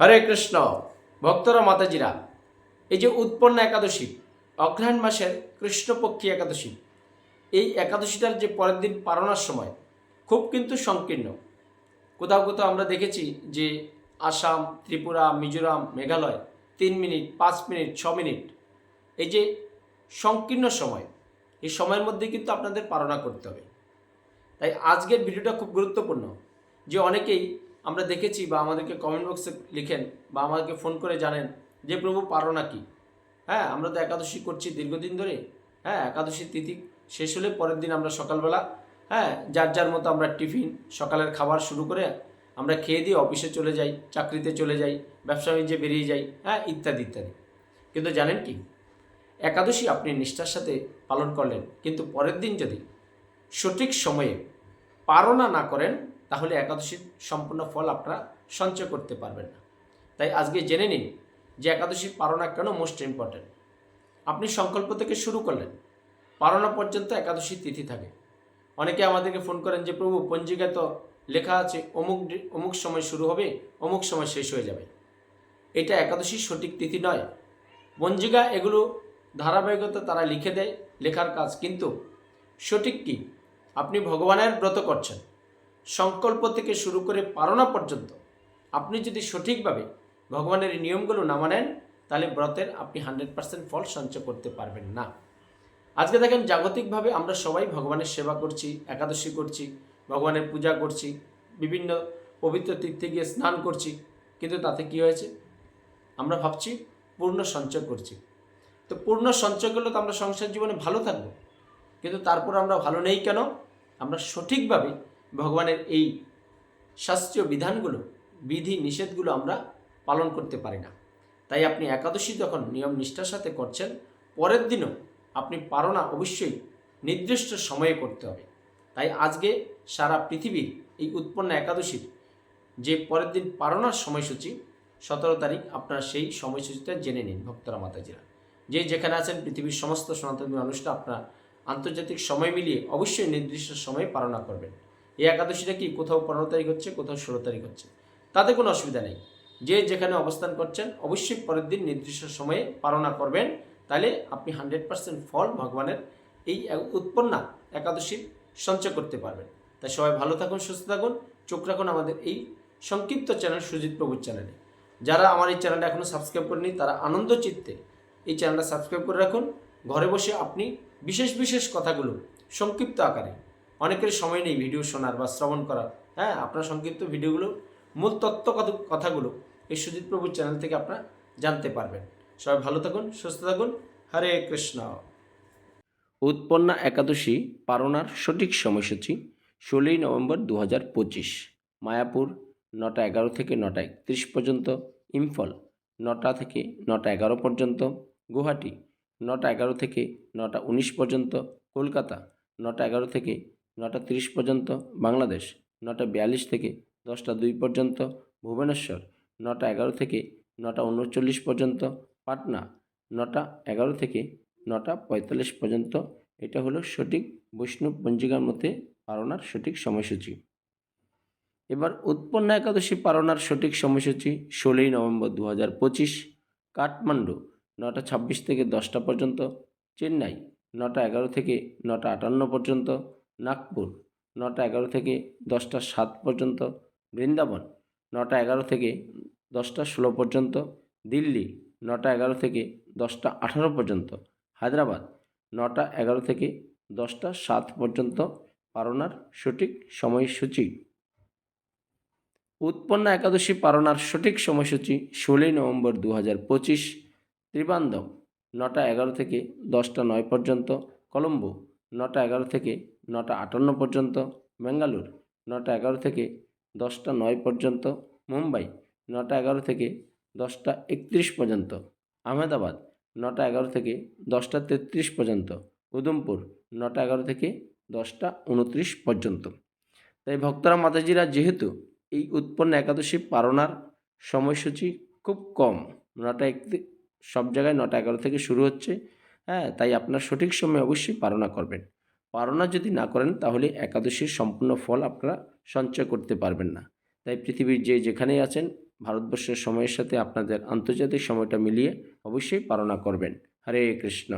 হরে কৃষ্ণ, ভক্তরা মাতাজিরা, এই যে উৎপন্ন একাদশী অগ্রহায়ণ মাসের কৃষ্ণপক্ষী একাদশী, এই একাদশীটার যে পরের দিন পালনার সময়, খুব কিন্তু সংকীর্ণ। কোথাও কোথাও আমরা দেখেছি যে আসাম, ত্রিপুরা, মিজোরাম, মেঘালয়, তিন মিনিট, পাঁচ মিনিট, ছ মিনিট, এই যে সংকীর্ণ সময়, এই সময়ের মধ্যে কিন্তু আপনাদের পালনা করতে হবে। তাই আজকের ভিডিওটা খুব গুরুত্বপূর্ণ যে অনেকেই আমরা দেখেছি বা আমাদেরকে কমেন্ট বক্সে লিখেন বা আমাদেরকে ফোন করে জানেন যে প্রভু পারো কি হ্যাঁ আমরা তো একাদশী করছি দীর্ঘদিন ধরে। হ্যাঁ একাদশী তিথি শেষ হলে পরের দিন আমরা সকালবেলা হ্যাঁ যার যার মতো আমরা টিফিন, সকালের খাবার শুরু করে আমরা খেয়ে দিয়ে অফিসে চলে যাই, চাকরিতে চলে যাই, ব্যবসা বাণিজ্যে বেরিয়ে যাই হ্যাঁ ইত্যাদি ইত্যাদি। কিন্তু জানেন কি? একাদশী আপনি নিষ্ঠার সাথে পালন করলেন, কিন্তু পরের দিন যদি সঠিক সময়ে পারনা না করেন তাহলে একাদশীর সম্পূর্ণ ফল আপনারা সঞ্চয় করতে পারবেন না। তাই আজকে জেনে নিন যে একাদশীর পারনা কেন মোস্ট ইম্পর্ট্যান্ট আপনি সংকল্প থেকে শুরু করলেন পারনা পর্যন্ত একাদশী তিথি থাকে। অনেকে আমাদেরকে ফোন করেন যে, প্রভু পঞ্জিকা তো লেখা আছে, অমুক অমুক সময় শুরু হবে, অমুক সময় শেষ হয়ে যাবে। এটা একাদশীর সঠিক তিথি নয়। পঞ্জিকা এগুলো ধারাবাহিকতা তারা লিখে দেয়, লেখার কাজ। কিন্তু সঠিক কি? আপনি ভগবানের ব্রত করছেন। সংকল্প থেকে শুরু করে পারনা পর্যন্ত আপনি যদি সঠিকভাবে ভগবানের এই নিয়মগুলো না মানেন, তাহলে ব্রতের আপনি হান্ড্রেড পার্সেন্ট ফল সঞ্চয় করতে পারবেন না। আজকে দেখেন জাগতিকভাবে আমরা সবাই ভগবানের সেবা করছি, একাদশী করছি, ভগবানের পূজা করছি, বিভিন্ন পবিত্র তীর্থে গিয়ে স্নান করছি, কিন্তু তাতে কি হয়েছে? আমরা ভাবছি পূর্ণ সঞ্চয় করছি। তো পূর্ণ সঞ্চয় করলে তো আমরা সংসার জীবনে ভালো থাকব, কিন্তু তারপর আমরা ভালো নেই কেন? আমরা সঠিকভাবে ভগবানের এই শাস্ত্রীয় বিধানগুলো, বিধি নিষেধগুলো আমরা পালন করতে পারি না। তাই আপনি একাদশী যখন নিয়ম নিষ্ঠার সাথে করছেন, পরের দিনও আপনি পারো অবশ্যই নির্দিষ্ট সময়ে করতে হবে। তাই আজকে সারা পৃথিবীর এই উৎপন্ন একাদশীর যে পরের দিন পারনার সময়সূচি, সতেরো তারিখ আপনারা সেই সময়সূচিটা জেনে নিন ভক্তরা, মাতাজিরা। যে যেখানে আছেন, পৃথিবীর সমস্ত সনাতনী মানুষরা আপনারা আন্তর্জাতিক সময় মিলিয়ে অবশ্যই নির্দিষ্ট সময়ে পালনা করবেন। এই একাদশীটা কি? কোথাও পনেরো তারিখ হচ্ছে, কোথাও ষোলো তারিখ হচ্ছে। তাতে কোনো অসুবিধা নেই। যে যেখানে অবস্থান করছেন, অবশ্যই পরের দিন নির্দিষ্ট সময়ে পালনা করবেন। তাহলে আপনি হান্ড্রেড পার্সেন্ট ফল ভগবানের এই উৎপন্না একাদশীর সঞ্চয় করতে পারবেন। তাই সবাই ভালো থাকুন, সুস্থ থাকুন। চোখ রাখুন আমাদের এই সংক্ষিপ্ত চ্যানেল সুজিত প্রভুর চ্যানেলে। যারা আমার এই চ্যানেলটা এখনও সাবস্ক্রাইব করেনি তারা আনন্দ চিত্তে এই চ্যানেলটা সাবস্ক্রাইব করে রাখুন। ঘরে বসে আপনি বিশেষ বিশেষ কথাগুলো সংক্ষিপ্ত আকারে অনেকের সময় নেই ভিডিও শোনার বা শ্রবণ করার। হ্যাঁ আপনার সংক্ষিপ্ত ভিডিওগুলো, মূল তত্ত্ব কথ- কথাগুলো এই সুজিত প্রভুর চ্যানেল থেকে আপনারা জানতে পারবেন। সবাই ভালো থাকুন, সুস্থ থাকুন। হরে কৃষ্ণ। উৎপন্না একাদশী পারনার সঠিক সময়সূচি ষোলোই নভেম্বর দু হাজার পঁচিশ। মায়াপুর নটা এগারো থেকে নটা একত্রিশ পর্যন্ত, ইম্ফল নটা থেকে নটা এগারো পর্যন্ত, গুয়াহাটি নটা এগারো থেকে নটা উনিশ পর্যন্ত, কলকাতা নটা এগারো থেকে নটা তিরিশ পর্যন্ত বাংলাদেশ নটা বিয়াল্লিশ থেকে দশটা দুই পর্যন্ত ভুবনেশ্বর নটা এগারো থেকে নটা উনচল্লিশ পর্যন্ত পাটনা নটা এগারো থেকে নটা পঁয়তাল্লিশ পর্যন্ত। এটা হলো সঠিক বৈষ্ণব পঞ্জিকার মতে পালনার সঠিক সময়সূচি। এবার উৎপন্ন একাদশী পালনার সঠিক সময়সূচি ষোলোই নভেম্বর দু হাজার পঁচিশ, কাঠমান্ডু নটা ছাব্বিশ থেকে দশটা পর্যন্ত, চেন্নাই নটা এগারো থেকে নটা আটান্ন পর্যন্ত নাগপুর, নটা এগারো থেকে দশটা সাত পর্যন্ত। বৃন্দাবন, নটা এগারো থেকে দশটা ষোলো পর্যন্ত। দিল্লি, নটা এগারো থেকে দশটা আঠারো পর্যন্ত। হায়দ্রাবাদ, নটা এগারো থেকে দশটা সাত পর্যন্ত। পালনার সঠিক সময়সূচি। উৎপন্ন একাদশী পালনার সঠিক সময়সূচি ষোলোই নভেম্বর দু হাজার পঁচিশ। ত্রিবান্ধব, নটা এগারো থেকে দশটা নয় পর্যন্ত। কলম্বো নটা এগারো থেকে নটা আটান্ন পর্যন্ত বেঙ্গালুর নটা এগারো থেকে দশটা নয় পর্যন্ত মুম্বাই, নটা এগারো থেকে দশটা একত্রিশ পর্যন্ত আহমেদাবাদ, নটা এগারো থেকে দশটা তেত্রিশ পর্যন্ত উদমপুর নটা এগারো থেকে দশটা উনত্রিশ পর্যন্ত। তাই ভক্তরা মাতাজিরা যেহেতু এই উৎপন্ন একাদশী পারণার সময়সূচি খুব কম, নটা একটি সব জায়গায় নটা এগারো থেকে শুরু হচ্ছে। হ্যাঁ তাই আপনার সঠিক সময়ে অবশ্যই পারণা করবেন। পারণা যদি না করেন, তাহলে একাদশীর সম্পূর্ণ ফল আপনারা সঞ্চয় করতে পারবেন না। তাই পৃথিবীর যে যেখানেই আছেন, ভারতবর্ষের সময়ের সাথে আপনাদের আন্তর্জাতিক সময়টা মিলিয়ে অবশ্যই পারণা করবেন। হরে কৃষ্ণ।